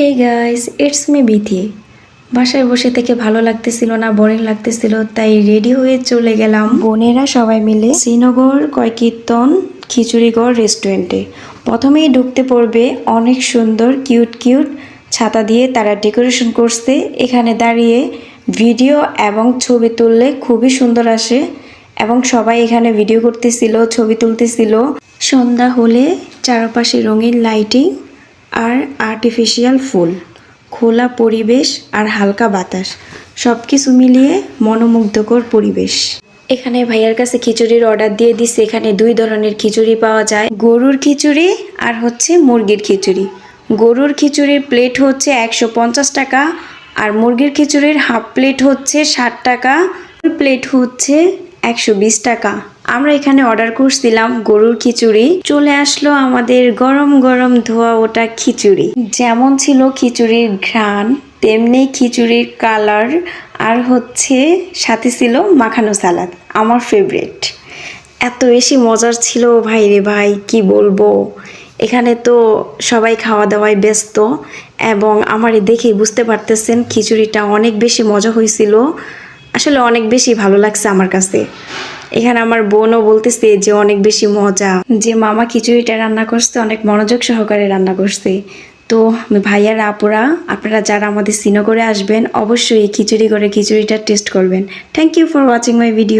Hey guys it's me Bithi বাসায় বসে থেকে ভালো লাগতেছিল না বোরিং লাগতেছিল তাই রেডি হয়ে চলে গেলাম। বোনেরা সবাই মিলে শ্রীনগর কয়কীর্তন খিচুড়িগড় রেস্টুরেন্টে প্রথমেই ঢুকতে পড়বে অনেক সুন্দর কিউট কিউট ছাতা দিয়ে তারা ডেকোরেশন করছে। এখানে দাঁড়িয়ে ভিডিও এবং ছবি তুললে খুবই সুন্দর আসে এবং সবাই এখানে ভিডিও করতেছিল ছবি তুলতেছিল। সন্ধ্যা হলে চারপাশে রঙিন লাইটিং আর আর্টিফিশিয়াল ফুল খোলা পরিবেশ আর হালকা বাতাস সব কিছু মিলিয়ে মনোমুগ্ধকর পরিবেশ। এখানে ভাইয়ার কাছে খিচুড়ির অর্ডার দিয়ে দিচ্ছে এখানে দুই ধরনের খিচুড়ি পাওয়া যায়। গরুর খিচুড়ি আর হচ্ছে মুরগির খিচুড়ি। গরুর খিচুড়ির প্লেট হচ্ছে একশো পঞ্চাশ টাকা আর মুরগির খিচুড়ির হাফ প্লেট হচ্ছে ষাট টাকা। প্লেট হচ্ছে একশো বিশ টাকা। আমরা এখানে অর্ডার করছিলাম গরুর খিচুড়ি। চলে আসলো আমাদের গরম গরম ধোয়া ওটা খিচুড়ি। যেমন ছিল খিচুড়ির ঘ্রাণ, তেমনি খিচুড়ির কালার আর হচ্ছে সাথে ছিল মাখানো সালাদ, আমার ফেভারিট এত বেশি মজার ছিল, ভাই রে ভাই, কি বলব? এখানে তো সবাই খাওয়া দাওয়ায় ব্যস্ত এবং আমার দেখেই বুঝতে পারতেছেন খিচুড়িটা অনেক বেশি মজা হয়েছিল আসলে অনেক বেশি ভালো লাগছে আমার কাছে। এখানে আমার বোনও বলতেছে যে অনেক বেশি মজা। যে মামা খিচুড়িটা রান্না করছে, অনেক মনোযোগ সহকারে রান্না করছে। তো ভাইয়ারা, আপুরা, আপনারা যারা আমাদের সিনো করে আসবেন, অবশ্যই খিচুড়ি করে খিচুড়িটা টেস্ট করবেন। Thank you for watching my video